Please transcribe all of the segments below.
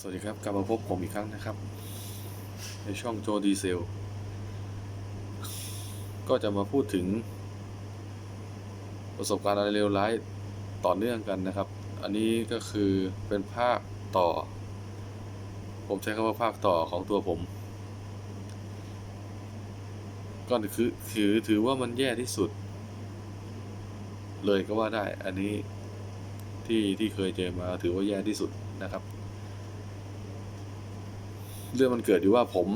สวัสดีครับกลับมาพบผมอีกครั้งนะครับ ในช่องโจดีเซล ก็จะมาพูดถึง ประสบการณ์อะไรเลวร้ายต่อเนื่องกันนะครับ อันนี้ก็คือเป็นภาคต่อ ผมใช้คำว่าภาคต่อของตัวผม ก็คือถือถือว่ามันแย่ที่สุด เลยก็ว่าได้ อันนี้ที่ที่เคยเจอมาถือว่าแย่ที่สุดนะครับ เรื่องมันเกิดอยู่ว่าผม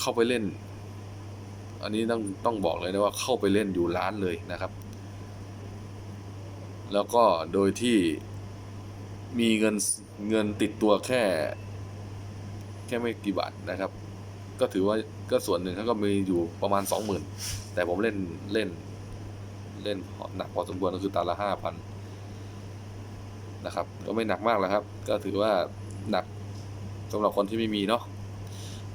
เข้าไปเล่น อันนี้ต้องต้องบอกเลยนะว่าเข้าไปเล่นอยู่ร้านเลยนะครับ แล้วก็โดยที่มีเงินเงินติดตัวแค่ แค่ไม่กี่บาทนะครับ ก็ถือว่าก็ส่วนหนึ่งเขาก็มีอยู่ประมาณสองหมื่นแต่ผมเล่นเล่นเล่นหนักพอสมควรก็คือตาละห้าพันนะครับ ก็ไม่หนักมากแล้วครับ ก็ถือว่าหนัก สำหรับคนที่ไม่มีเนาะ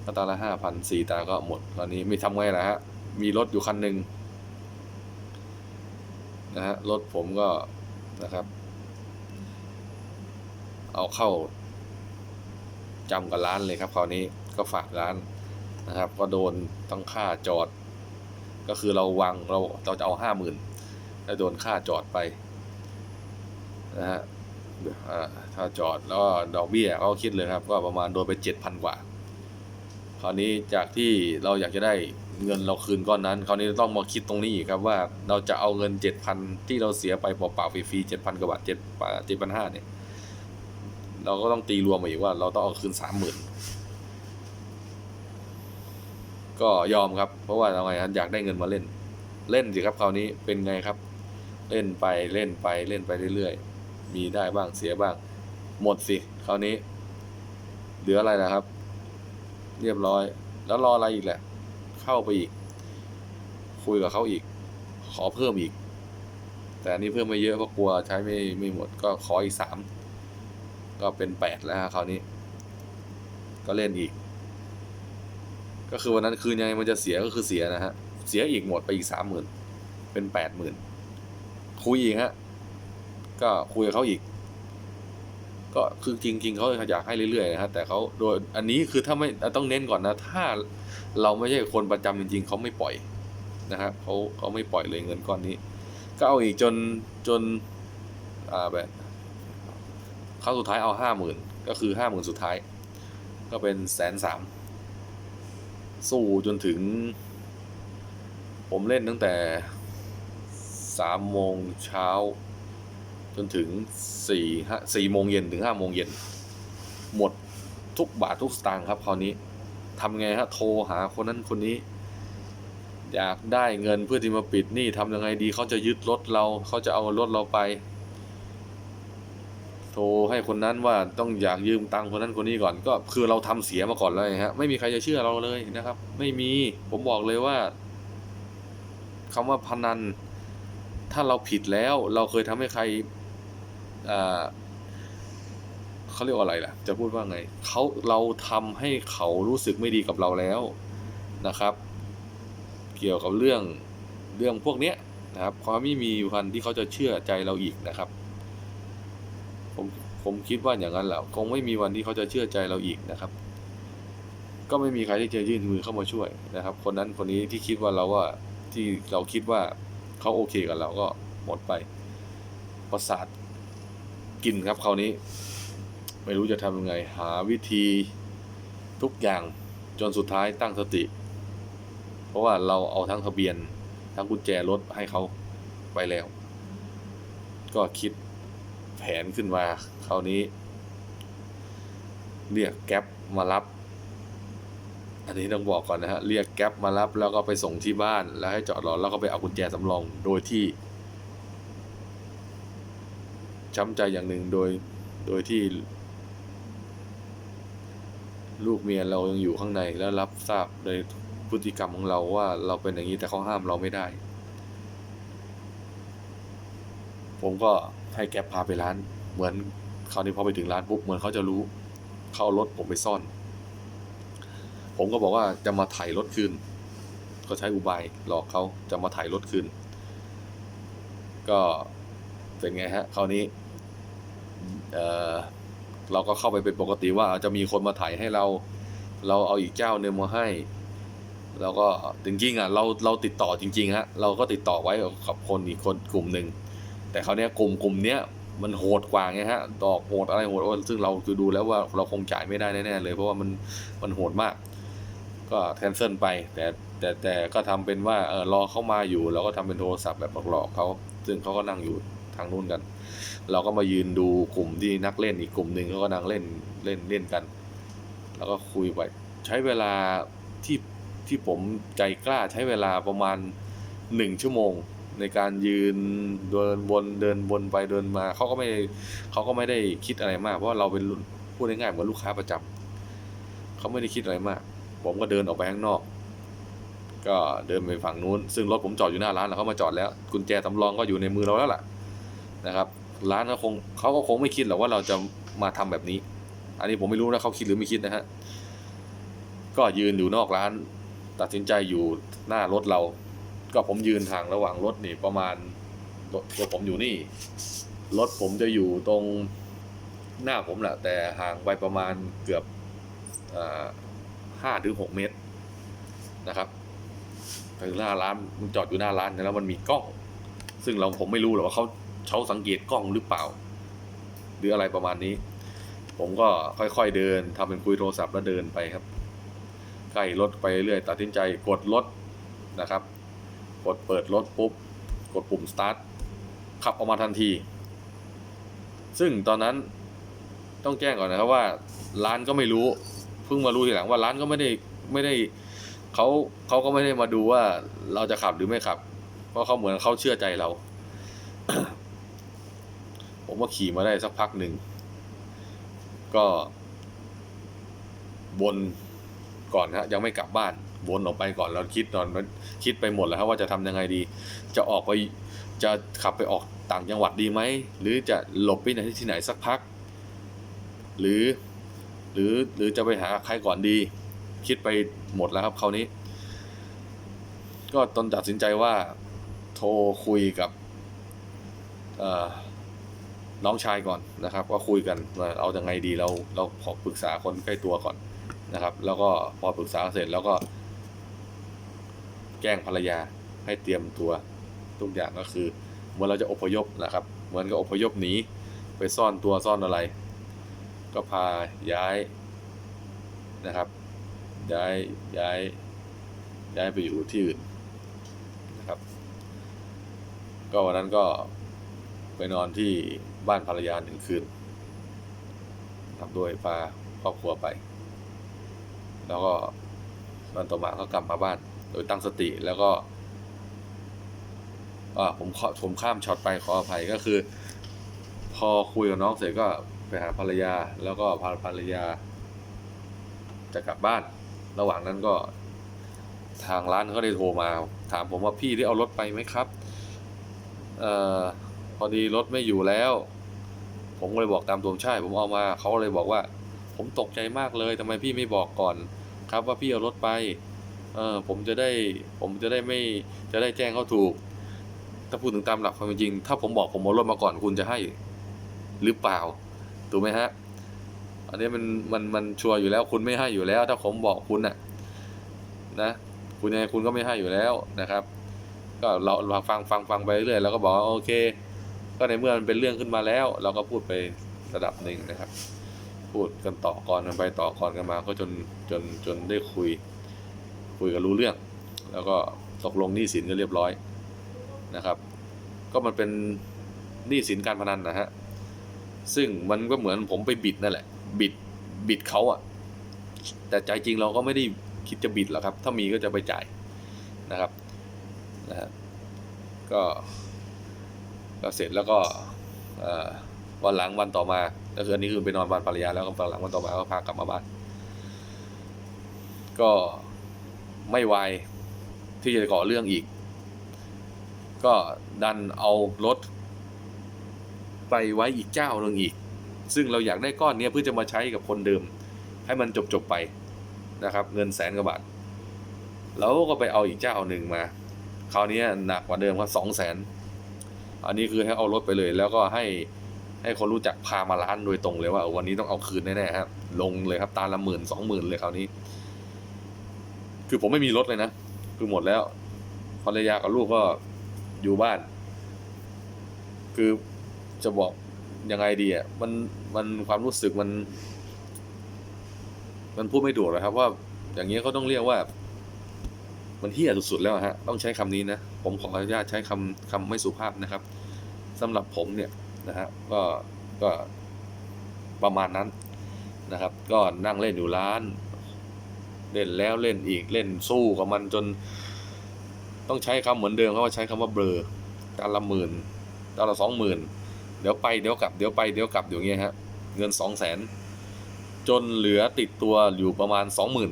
ก็ตาละห้าพันสี่ตาก็หมดตอนนี้มีทำไงล่ะฮะ มีรถอยู่คันหนึ่งนะฮะรถผมก็นะครับ เอาเข้าจำกับร้านเลยครับคราวนี้ก็ฝากร้านนะครับ ก็โดนต้องค่าจอด ก็คือเราวางเราเราจะเอาห้าหมื่นแล้วโดนค่าจอดไปนะฮะ ถ้าจอดแล้วดอกเบี้ยเขาคิดเลยครับ ก็ประมาณโดนไปเจ็ดพันกว่า คราวนี้จากที่เราอยากจะได้เงินเราคืนก้อนนั้น คราวนี้ต้องมาคิดตรงนี้อีกครับว่าเราจะเอาเงินเจ็ดพันที่เราเสียไปเปล่าๆฟรีๆเจ็ดพันกว่าบาทเจ็ดเจ็ดพันห้าเนี่ย เราก็ต้องตีรวมมาอีกว่าเราต้องเอาคืนสามหมื่นก็ยอมครับ เพราะว่าเราไงครับอยากได้เงินมาเล่น เล่นสิครับคราวนี้เป็นไงครับ เล่นไปเล่นไปเล่นไปเรื่อยๆ มีได้บ้างเสียบ้าง หมดสิคราวนี้ เหลืออะไรนะครับ เรียบร้อย แล้วรออะไรอีกแหละ เข้าไปอีก คุยกับเขาอีก ขอเพิ่มอีก แต่อันนี้เพิ่มไม่เยอะเพราะกลัวใช้ไม่ไม่หมดก็ขออีกสามก็เป็นแปดแล้วคราวนี้ ก็เล่นอีก ก็คือวันนั้นคืนยังไงมันจะเสียก็คือเสียนะฮะเสียอีกหมดไปอีกสามหมื่นเป็นแปดหมื่นคุยอีกฮะ ก็คุยกับเขาอีก ก็คือจริง ๆเขาอยากให้เรื่อยๆนะฮะแต่เขาโดยอันนี้คือถ้าไม่ต้องเน้นก่อนนะ ถ้าเราไม่ใช่คนประจำจริง ๆเขาไม่ปล่อยนะครับเขาเขาไม่ปล่อยเลยเงินก้อนนี้ ก็เอาอีกจนจนอ่าแบบครั้งสุดท้ายเอาห้าหมื่นก็คือห้าหมื่นสุดท้าย ก็เป็นแสนสามสู้จนถึง ผมเล่นตั้งแต่สามโมงเช้า จนถึงสี่ฮะสี่โมงเย็นถึงห้าโมงเย็นหมดทุกบาททุกสตางค์ครับคราวนี้ทำไงฮะโทรหาคนนั้นคนนี้ อยากได้เงินเพื่อที่มาปิดหนี้ทำยังไงดีเขาจะยึดรถเราเขาจะเอารถเราไป โทรให้คนนั้นว่าต้องอยากยืมตังค์คนนั้นคนนี้ก่อนก็คือเราทำเสียมาก่อนเลยฮะไม่มีใครจะเชื่อเราเลยนะครับ ไม่มีผมบอกเลยว่าคำว่าพนัน ถ้าเราผิดแล้วเราเคยทำให้ใคร เขาเรียกว่าอะไรล่ะ จะพูดว่าไงเขาเราทำให้เขารู้สึกไม่ดีกับเราแล้วนะครับ เกี่ยวกับเรื่องเรื่องพวกเนี้ยนะครับความไม่มีวันที่เขาจะเชื่อใจเราอีกนะครับ ผมผมคิดว่าอย่างนั้นแหละคงไม่มีวันที่เขาจะเชื่อใจเราอีกนะครับ ก็ไม่มีใครที่จะยื่นมือเข้ามาช่วยนะครับ คนนั้นคนนี้ที่คิดว่าเราว่าที่เราคิดว่าเขาโอเคกับเราก็หมดไป ประสาท กินครับคราวนี้ ไม่รู้จะทำยังไง หาวิธีทุกอย่างจนสุดท้ายตั้งสติ เพราะว่าเราเอาทั้งทะเบียน ทั้งกุญแจรถให้เขาไปแล้ว ก็คิดแผนขึ้นมาคราวนี้ เรียกแก๊ปมารับ อันนี้ต้องบอกก่อนนะฮะ เรียกแก๊ปมารับแล้วก็ไปส่งที่บ้านแล้วให้จอดรอแล้วก็ไปเอากุญแจสำรองโดยที่ ช้ำใจอย่างหนึ่งโดยโดยที่ ลูกเมียเรายังอยู่ข้างในแล้วรับทราบโดยพฤติกรรมของเราว่าเราเป็นอย่างนี้แต่เขาห้ามเราไม่ได้ ผมก็ให้แกพาไปร้าน เหมือนคราวนี้พอไปถึงร้านปุ๊บเหมือนเขาจะรู้เขาเอารถผมไปซ่อน ผมก็บอกว่าจะมาถ่ายรถคืนก็ใช้อุบายหลอกเขาจะมาถ่ายรถคืน ก็เป็นไงฮะคราวนี้ เออเราก็เข้าไปเป็นปกติว่าจะมีคนมาถ่ายให้เรา เราเอาอีกเจ้าหนึ่งมาให้แล้วก็จริงๆอะเราเราติดต่อจริงๆฮะเราก็ติดต่อไว้กับคนอีกคนกลุ่มหนึ่งแต่เขาวเนี้ยกลุ่มกลุ่มเนี้ยมันโหดกว่าไงฮะดอกโหดอะไรโหดโอ้ซึ่งเราคือดูแล้วว่าเราคงจ่ายไม่ได้แน่ๆเลย เพราะว่ามันมันโหดมาก ก็แคนเซิลไป แต่แต่แต่ก็ทำเป็นว่าเออรอเข้ามาอยู่เราก็ทำเป็นโทรศัพท์แบบหลอกเขาซึ่งเขาก็นั่งอยู่ทางนู้นกัน เราก็มายืนดูกลุ่มที่นักเล่นอีกกลุ่มหนึ่งเขาก็นั่งเล่นเล่นเล่นกัน แล้วก็คุยไปใช้เวลาที่ที่ผมใจกล้าใช้เวลาประมาณหนึ่งชั่วโมง ในการยืนเดินวนเดินวนไปเดินมาเขาก็ไม่เขาก็ไม่ได้คิดอะไรมาก เพราะเราเป็นพูดง่ายๆเหมือนลูกค้าประจำเขาไม่ได้คิดอะไรมาก ผมก็เดินออกไปข้างนอก ก็เดินไปฝั่งนู้น ซึ่งรถผมจอดอยู่หน้าร้านแล้วเขามาจอดแล้ว กุญแจสำรองก็อยู่ในมือเราแล้วล่ะนะครับ ร้านก็คงเขาก็คงไม่คิดหรอกว่าเราจะมาทำแบบนี้ อันนี้ผมไม่รู้นะเขาคิดหรือไม่คิดนะฮะก็ยืนอยู่นอกร้าน ตัดสินใจอยู่หน้ารถเรา ก็ผมยืนทางระหว่างรถนี่ประมาณรถตัวผมอยู่นี่ รถผมจะอยู่ตรงหน้าผมแหละแต่ห่างไปประมาณเกือบห้าถึงหกเมตรนะครับถึงหน้าร้านมันจอดอยู่หน้าร้านแล้วมันมีกล้อง ซึ่งเราผมไม่รู้หรอกว่าเขา เขาสังเกตกล้องหรือเปล่า หรืออะไรประมาณนี้ ผมก็ค่อยๆเดินทำเป็นคุยโทรศัพท์แล้วเดินไปครับใกล้รถไปเรื่อยตัดสินใจกดรถนะครับ กดเปิดรถปุ๊บกดปุ่ม start ขับออกมาทันที ซึ่งตอนนั้นต้องแจ้งก่อนนะครับว่าร้านก็ไม่รู้เพิ่งมารู้ทีหลังว่าร้านก็ไม่ได้ไม่ได้เขาเขาก็ไม่ได้มาดูว่าเราจะขับหรือไม่ขับ เพราะเขาเหมือนเขาเชื่อใจเรา ผมก็ขี่มาได้สักพักหนึ่ง ก็วนก่อนฮะยังไม่กลับบ้านวนออกไปก่อนเราคิดตอนคิดไปหมดแล้วครับว่าจะทำยังไงดี จะออกไปจะขับไปออกต่างจังหวัดดีไหมหรือจะหลบไปไหนที่ไหนสักพัก หรือหรือหรือจะไปหาใครก่อนดี คิดไปหมดแล้วครับคราวนี้ ก็ตอนตัดสินใจว่าโทรคุยกับอ่อ น้องชายก่อนนะครับก็คุยกันว่าเอายังไงดีเราเราขอปรึกษาคนใกล้ตัวก่อนนะครับ แล้วก็พอปรึกษาเสร็จแล้วก็แจ้งภรรยาให้เตรียมตัวทุกอย่างก็คือเหมื่อนเราจะอพยพนะครับ เหมือนกับอพยพหนีไปซ่อนตัวซ่อนอะไร ก็พาย้ายนะครับ ย้ายย้ายย้ายไปอยู่ที่อื่นนะครับ ก็วันนั้นก็ไปนอนที่ บ้านภรรยาหนึ่งคืนครับด้วยพาครอบครัวไป แล้วก็วันต่อมาก็กลับมาบ้าน โดยตั้งสติแล้วก็อ่ผมผมข้ามช็อตไปขออภัยก็คือ พอคุยกับน้องเสร็จก็ไปหาภรรยา แล้วก็พาภรรยา จะกลับบ้าน ระหว่างนั้นก็ทางร้านเขาได้โทรมา ถามผมว่าพี่ได้เอารถไปไหมครับ เอ่อพอดีรถไม่อยู่แล้ว ผมก็เลยบอกตามตรงใช่ผมเอามาเขาก็เลยบอกว่า ผมตกใจมากเลยทำไมพี่ไม่บอกก่อน ครับว่าพี่เอารถไปเออผมจะได้ผมจะได้ไม่จะได้แจ้งเขาถูก ถ้าพูดถึงตามหลักความจริง ถ้าผมบอกผมเอารถมาก่อนคุณจะให้หรือเปล่าถูกไหมฮะอันนี้มันมันมันชัวร์อยู่แล้วคุณไม่ให้อยู่แล้ว ถ้าผมบอกคุณน่ะนะคุณยังไงคุณก็ไม่ให้อยู่แล้วนะครับ ก็เราฟังฟังฟังไปเรื่อยแล้วก็บอกโอเค ก็ในเมื่อมันเป็นเรื่องขึ้นมาแล้ว เราก็พูดไประดับหนึ่งนะครับ พูดกันต่อก่อนกันไปต่อก่อนกันมาก็จนจนจนได้คุย คุยกันรู้เรื่อง แล้วก็ตกลงหนี้สินกันเรียบร้อยนะครับ ก็มันเป็นหนี้สินการพนันนะฮะซึ่งมันก็เหมือนผมไปบิดนั่นแหละ บิดบิดเขาอะแต่ใจจริงเราก็ไม่ได้คิดจะบิดหรอกครับ ถ้ามีก็จะไปจ่ายนะครับนะฮะก็ ก็เสร็จแล้วก็วันหลังวันต่อมาก็คืออันนี้คือไปนอนบ้านภรรยาแล้วก็วันหลังวันต่อมาก็พากลับมาบ้านก็ไม่ไวที่จะก่อเรื่องอีก ก็ดันเอารถ ไปไว้อีกเจ้าหนึ่งอีก ซึ่งเราอยากได้ก้อนนี้เพื่อจะมาใช้กับคนเดิม ให้มันจบจบๆไปนะครับ เงินแสนกว่าบาทแล้วก็ไปเอาอีกเจ้าหนึ่งมา คราวนี้หนักกว่าเดิมครับสองแสน อันนี้คือให้เอารถไปเลย แล้วก็ให้ให้คนรู้จักพามาร้านโดยตรงเลยว่าวันนี้ต้องเอาคืนแน่ๆครับ ลงเลยครับ ตาละหมื่นสองหมื่นเลยคราวนี้ คือผมไม่มีรถเลยนะ คือหมดแล้วภรรยากับลูกก็อยู่บ้าน คือจะบอกยังไงดีอะมันมันความรู้สึกมัน มันพูดไม่ถูกเลยครับ ว่าอย่างนี้เขาต้องเรียกว่า มันเฮี้ยสุดๆแล้วฮะ ต้องใช้คำนี้นะ ผมขออนุญาตใช้คำคำไม่สุภาพนะครับ สำหรับผมเนี่ยนะฮะก็ก็ประมาณนั้นนะครับ ก็นั่งเล่นอยู่ร้าน เล่นแล้วเล่นอีกเล่นสู้กับมันจน ต้องใช้คำเหมือนเดิมเขาว่าใช้คำว่าเบลอตาละหมื่นตาละสองหมื่นเดี๋ยวไปเดี๋ยวกลับเดี๋ยวไปเดี๋ยวกลับอยู่อย่างเงี้ยฮะเงินสองแสนจนเหลือติดตัวอยู่ประมาณสองหมื่น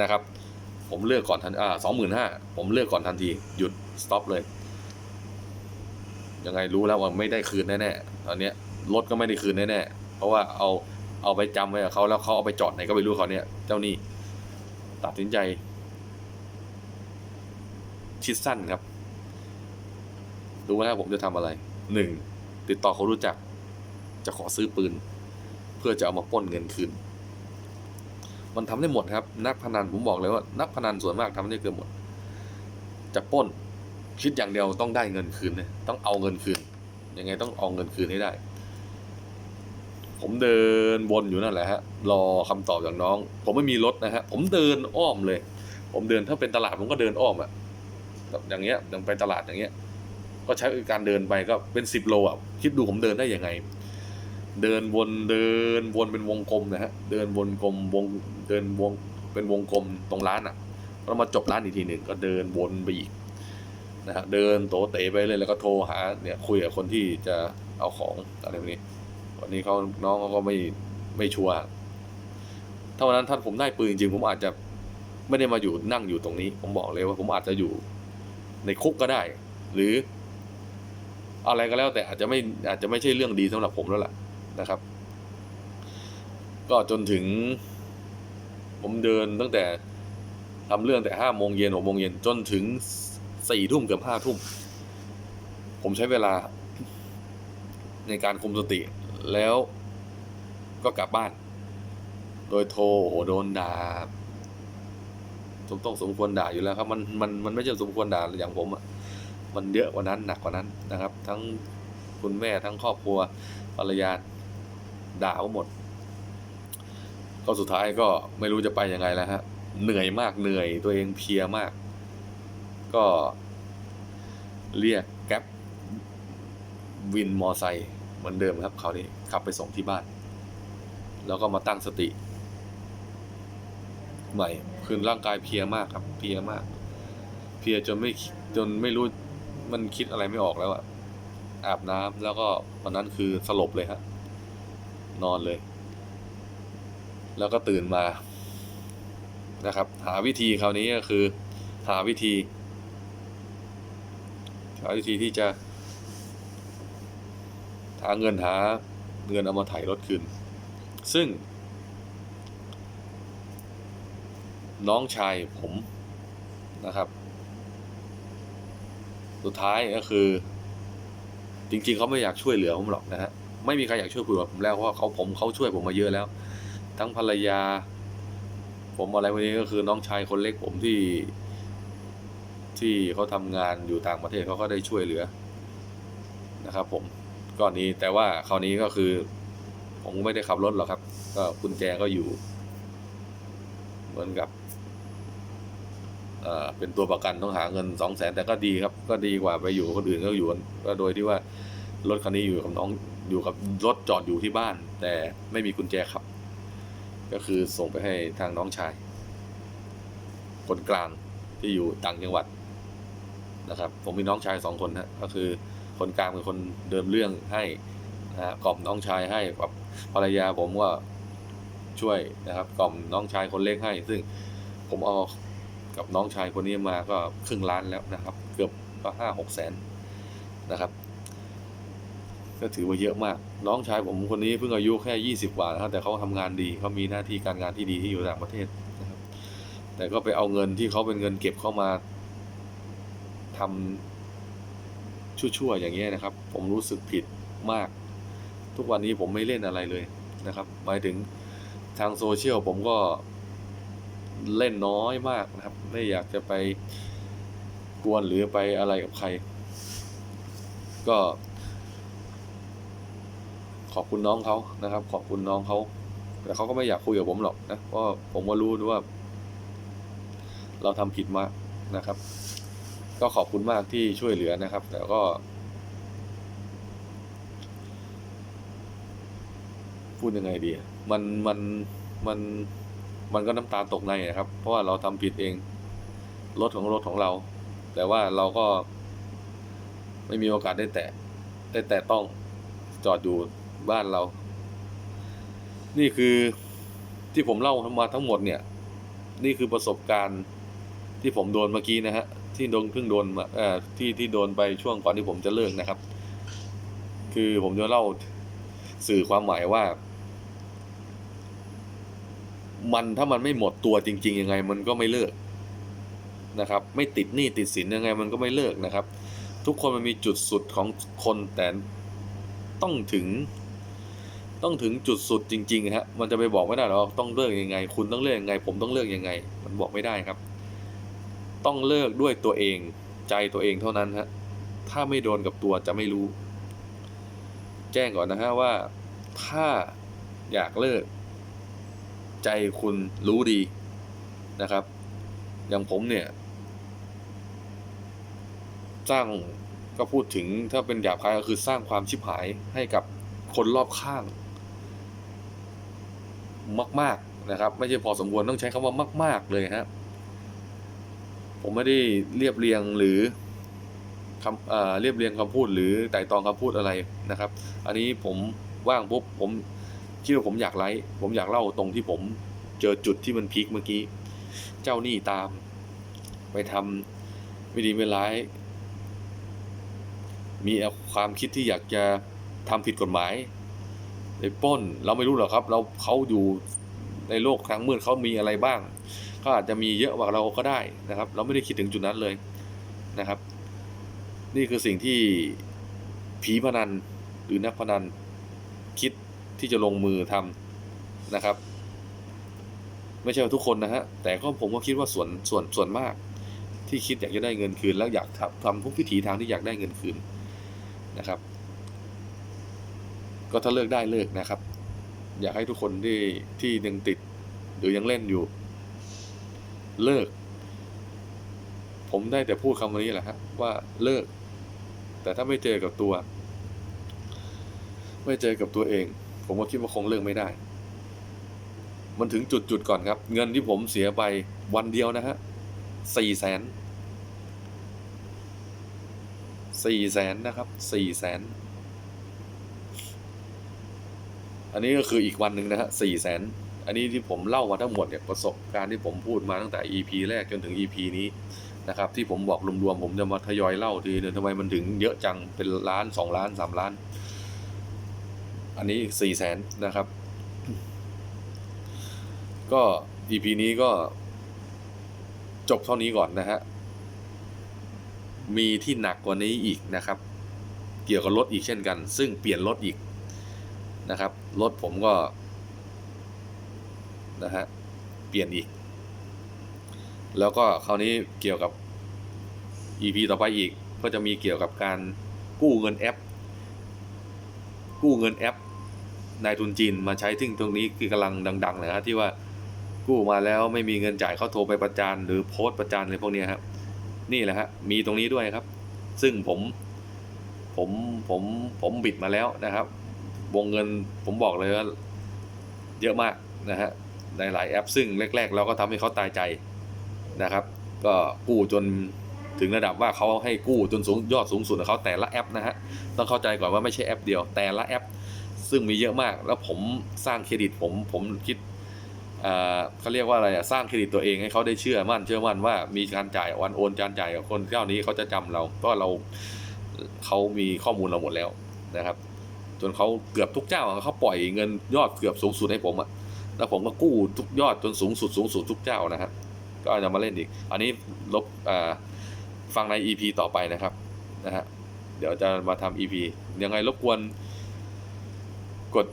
นะครับ ผมเลือกก่อนทันอ่าสองหมื่นห้าผมเลือกก่อนทันที หยุดสต็อปเลย ยังไงรู้แล้วว่าไม่ได้คืนแน่ๆตอนเนี้ยรถก็ไม่ได้คืนแน่ๆเพราะว่าเอาเอาไปจำไว้กับเขาแล้วเขาเอาไปจอดไหนก็ไม่รู้เขาเนี่ย เจ้านี้ตัดสินใจชิดสั้นครับรู้ไหมครับผมจะทำอะไรหนึ่งติดต่อเขารู้จัก จะขอซื้อปืน เพื่อจะเอามาปล้นเงินคืน มันทำได้หมดครับ นักพนันผมบอกเลยว่า นักพนันส่วนมากทำได้เกือบหมด จะปล้น คิดอย่างเดียวต้องได้เงินคืนนะต้องเอาเงินคืน ยังไงต้องเอาเงินคืนให้ได้ ผมเดินวนอยู่นั่นแหละฮะ รอคำตอบจากน้อง ผมไม่มีรถนะฮะ ผมเดินอ้อมเลย ผมเดินถ้าเป็นตลาดผมก็เดินอ้อมอะแบบอย่างเงี้ยอย่างไปตลาดอย่างเงี้ย ก็ใช้การเดินไปก็เป็นสิบโลอะ คิดดูผมเดินได้ยังไง เดินวนเดินวนเป็นวงกลมนะฮะ เดินวนกลมวงเดินวงเป็นวงกลมตรงร้านอะแล้วมาจบร้านอีกทีหนึ่งก็เดินวนไปอีก นะฮะเดินโตเตะไปเลยแล้วก็โทรหาเนี่ยคุยกับคนที่จะเอาของอะไรแบบนี้ วันนี้เขาน้องเขาก็ไม่ไม่ชัวร์ถ้าวันนั้นถ้านผมได้ปืนจริงผมอาจจะไม่ได้มาอยู่นั่งอยู่ตรงนี้ ผมบอกเลยว่าผมอาจจะอยู่ในคุกก็ได้ หรือ อะไรก็แล้วแต่อาจจะไม่อาจจะไม่ใช่เรื่องดีสำหรับผมแล้วล่ะนะครับ ก็จนถึง ผมเดินตั้งแต่ทำเรื่องแต่ห้าโมงเย็นหกโมงเย็นจนถึง สี่ทุ่มเกือบห้าทุ่ม ผมใช้เวลา ในการคุมสติแล้วก็กลับบ้าน โดยโทรโหโดนด่าสมต้องสมควรด่าอยู่แล้วครับ มันมันมันไม่ใช่สมควรด่าอย่างผมอะมันเยอะกว่านั้นหนักกว่านั้นนะครับ ทั้งคุณแม่ทั้งครอบครัวภรรยาด่าเขาหมด ก็สุดท้ายก็ไม่รู้จะไปยังไงแล้วฮะเหนื่อยมากเหนื่อยตัวเองเพียมาก ก็เรียกแก๊ปวินมอไซค์เหมือนเดิมครับเขาวนี้ขับไปส่งที่บ้าน แล้วก็มาตั้งสติ ใหม่คือร่างกายเพลียมากครับ เพลียมาก เพลียจนไม่จนไม่รู้มันคิดอะไรไม่ออกแล้วอะอาบน้ำแล้วก็วันนั้นคือสลบเลยฮะนอนเลย แล้วก็ตื่นมานะครับ หาวิธีคราวนี้ก็คือ หาวิธี หาวิธีที่จะ หาเงินหาเงินเอามาไถ่ายรถคืน ซึ่ง น้องชายผมนะครับ สุดท้ายก็คือ จริง ๆเขาไม่อยากช่วยเหลือผมหรอกนะฮะไม่มีใครอยากช่วยผมแล้วเพราะเขาผมเขาช่วยผมมาเยอะแล้ว ทั้งภรรยา ผมอะไรพวันนี้ก็คือน้องชายคนเล็กผมที่ ที่เขาทำงานอยู่ต่างประเทศเขาก็ได้ช่วยเหลือนะครับผมก่อนนี้แต่ว่าคราวนี้ก็คือ ผมไม่ได้ขับรถหรอกครับ ก็กุญแจก็อยู่ เหมือนกับเป็นตัวประกันต้องหาเงินสองแสนแต่ก็ดีครับ ก็ดีกว่าไปอยู่คนอื่นก็อยู่ก็โดยที่ว่ารถคันนี้อยู่กับน้องอยู่กับรถจอดอยู่ที่บ้าน แต่ไม่มีกุญแจขับ ก็คือส่งไปให้ทางน้องชาย คนกลางที่อยู่ต่างจังหวัด นะครับ ผมมีน้องชายสองคนฮะก็คือคนกลางเป็นคนเดิมเรื่องให้นะกล่อมน้องชายให้กับภรรยาผมก็ช่วยนะครับกล่อมน้องชายคนเล็กให้ ซึ่งผมเอากับน้องชายคนนี้มาก็ครึ่งล้านแล้วนะครับ เกือบก็ห้าหกแสนนะครับ ก็ถือว่าเยอะมาก น้องชายผมคนนี้เพิ่งอายุแค่ยี่สิบกว่านะครับแต่เขาทำงานดีเขามีหน้าที่การงานที่ดีที่อยู่ต่างประเทศนะครับ แต่ก็ไปเอาเงินที่เขาเป็นเงินเก็บเข้ามา ทำชั่วๆอย่างเงี้ยนะครับ ผมรู้สึกผิดมาก ทุกวันนี้ผมไม่เล่นอะไรเลยนะครับ หมายถึงทางโซเชียลผมก็เล่นน้อยมากนะครับ ไม่อยากจะไปกวนหรือไปอะไรกับใคร ก็ ขอบคุณน้องเขานะครับ ขอบคุณน้องเขาแต่เขาก็ไม่อยากคุยกับผมหรอกนะเพราะผมก็รู้ด้วยว่า เราทำผิดมากนะครับ ก็ขอบคุณมากที่ช่วยเหลือนะครับแต่ก็พูดยังไงดี มัน มัน มัน มันก็น้ำตาตกในนะครับ เพราะว่าเราทำผิดเอง รถของรถของเรา แต่ว่าเราก็ ไม่มีโอกาสได้แตะ ได้แตะต้อง จอดอยู่บ้านเรา นี่คือที่ผมเล่ามาทั้งหมดเนี่ย นี่คือประสบการณ์ที่ผมโดนเมื่อกี้นะฮะ ที่โดนเพิ่งโดนมาเอ่อที่ที่โดนไปช่วงก่อนที่ผมจะเลิกนะครับ คือผมจะเล่าสื่อความหมายว่า มันถ้ามันไม่หมดตัวจริง ๆ ยังไง มันก็ไม่เลิกนะครับ ไม่ติดหนี้ติดสินยังไง มันก็ไม่เลิกนะครับ ทุกคนมันมีจุดสุดของคนแต่ต้องถึง ต้องถึงจุดสุดจริงๆฮะมันจะไปบอกไม่ได้หรอกต้องเลิกยังไง คุณต้องเลิกยังไง ผมต้องเลิกยังไง มันบอกไม่ได้ครับ ต้องเลิกด้วยตัวเองใจตัวเองเท่านั้นฮะถ้าไม่โดนกับตัวจะไม่รู้ แจ้งก่อนนะฮะว่า ถ้าอยากเลิก ใจคุณรู้ดีนะครับ อย่างผมเนี่ยสร้างก็พูดถึงถ้าเป็นหยาบคายก็คือสร้างความชิบหายให้กับคนรอบข้าง มาก ๆนะครับ ไม่ใช่พอสมควรต้องใช้คำว่ามาก ๆ เลยฮะ ผมไม่ได้เรียบเรียงหรือคำเอ่อเรียบเรียงคำพูดหรือไต่ตองคำพูดอะไรนะครับ อันนี้ผมว่างปุ๊บผมคิดว่าผมอยากไลฟ์ผมอยากเล่าตรงที่ผมเจอจุดที่มันพีคเมื่อกี้ เจ้าหนี้ตาม ไปทำไม่ดีไม่ร้าย มีความคิดที่อยากจะทำผิดกฎหมายไปป้น เราไม่รู้หรอกครับ เราเขาอยู่ในโลกครั้งมืดเขามีอะไรบ้าง เขาอาจจะมีเยอะกว่าเราก็ได้นะครับ เราไม่ได้คิดถึงจุดนั้นเลยนะครับ นี่คือสิ่งที่ผีพนันหรือนักพนันคิดที่จะลงมือทำนะครับ ไม่ใช่ว่าทุกคนนะฮะแต่ก็ผมก็คิดว่าส่วนส่วนส่วนมาก ที่คิดอยากจะได้เงินคืน แล้วอยากทำทำทุกวิถีทางที่อยากได้เงินคืนนะครับ ก็ถ้าเลิกได้เลิกนะครับ อยากให้ทุกคนที่ที่ยังติด หรือยังเล่นอยู่ เลิก ผมได้แต่พูดคำนี้แหละฮะว่าเลิก แต่ถ้าไม่เจอกับตัว ไม่เจอกับตัวเอง ผมก็คิดว่าคงเลิกไม่ได้ มันถึงจุดจุดก่อนครับ เงินที่ผมเสียไปวันเดียวนะฮะสี่แสนสี่แสนนะครับสี่แสนอันนี้ก็คืออีกวันหนึ่งนะฮะสี่แสน อันนี้ที่ผมเล่ามาทั้งหมดเนี่ยประสบการณ์ที่ผมพูดมาตั้งแต่ EP แรกจนถึง EP นี้นะครับที่ผมบอกรวมๆผมจะมาทยอยเล่าทีเดียวทำไมมันถึงเยอะจังเป็นล้านสองล้านสามล้าน อันนี้อีกสี่แสนนะครับ ก็ EP นี้ก็จบเท่านี้ก่อนนะฮะ มีที่หนักกว่านี้อีกนะครับ เกี่ยวกับรถอีกเช่นกัน ซึ่งเปลี่ยนรถอีกนะครับ รถผมก็ นะฮะเปลี่ยนอีก แล้วก็คราวนี้เกี่ยวกับ EP ต่อไปอีกก็จะมีเกี่ยวกับการกู้เงินแอป กู้เงินแอปนายทุนจีนมาใช้ซึ่งตรงนี้คือกำลังดังๆเลยนะที่ว่ากู้มาแล้วไม่มีเงินจ่ายเขาโทรไปประจานหรือโพสต์ประจานอะไรพวกนี้ครับนี่แหละฮะมีตรงนี้ด้วยครับ ซึ่งผมผมผมผมบิดมาแล้วนะครับ วงเงินผมบอกเลยว่าเยอะมากนะฮะ หลายๆแอป ซึ่งแรก ๆ เราก็ทำให้เขาตายใจนะครับ ก็กู้จนถึงระดับว่าเขาให้กู้จนสูงยอดสูงสุดของเขาแต่ละแอปนะฮะต้องเข้าใจก่อนว่าไม่ใช่แอปเดียวแต่ละแอป ซึ่งมีเยอะมาก แล้วผมสร้างเครดิตผมผมคิดเขาเรียกว่าอะไรอะสร้างเครดิตตัวเองให้เขาได้เชื่อมั่นเชื่อมั่นว่ามีการจ่ายวันโอนการจ่ายกับคนเจ้านี้เขาจะจำเรา เพราะเราเขามีข้อมูลเราหมดแล้วนะครับ จนเขาเกือบทุกเจ้าเขาปล่อยเงินยอดเกือบสูงสุดให้ผมอะ แล้วผมก็กู้ทุกยอดจนสูงสุดสูงสุดทุกเจ้านะครับ ก็จะมาเล่นอีก อันนี้ลบฟังใน EP ต่อไปนะครับนะฮะเดี๋ยวจะมาทำ EP ยังไงรบกวนกด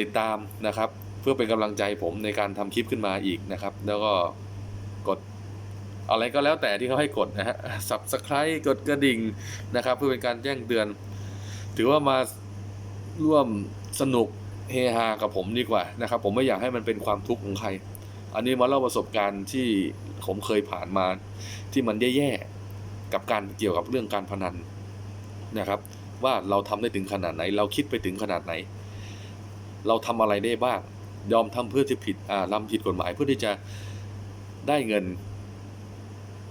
ติดตามนะครับ เพื่อเป็นกำลังใจผมในการทำคลิปขึ้นมาอีกนะครับ แล้วก็กดอะไรก็แล้วแต่ที่เขาให้กดนะฮะ subscribe กดกระดิ่งนะครับ เพื่อเป็นการแจ้งเตือน ถือว่ามาร่วมสนุก เฮฮากับผมดีกว่านะครับ ผมไม่อยากให้มันเป็นความทุกข์ของใคร อันนี้มาเล่าประสบการณ์ที่ผมเคยผ่านมาที่มันแย่ๆกับการเกี่ยวกับเรื่องการพนันนะครับ ว่าเราทำได้ถึงขนาดไหน เราคิดไปถึงขนาดไหน เราทำอะไรได้บ้าง ยอมทำเพื่อที่ผิดอ่าทำผิดกฎหมายเพื่อที่จะได้เงิน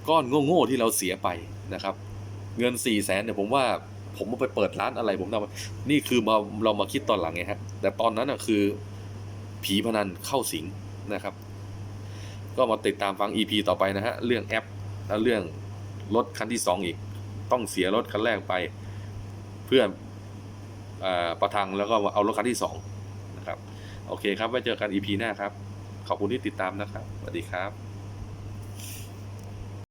ก้อนโง่ๆที่เราเสียไปนะครับ เงินสี่แสนเนี่ยผมว่า ผมเอาไปเปิดร้านอะไร ผมทำนี่คือมาเรามาคิดตอนหลังไงฮะแต่ตอนนั้นอะคือ ผีพนันเข้าสิงนะครับ ก็มาติดตามฟัง EP ต่อไปนะฮะเรื่องแอปและเรื่องรถคันที่สองอีก ต้องเสียรถคันแรกไป เพื่ออประทังแล้วก็เอารถคันที่สองนะครับ โอเคครับไว้เจอกัน EP หน้าครับ ขอบคุณที่ติดตามนะครับสวัสดีครับ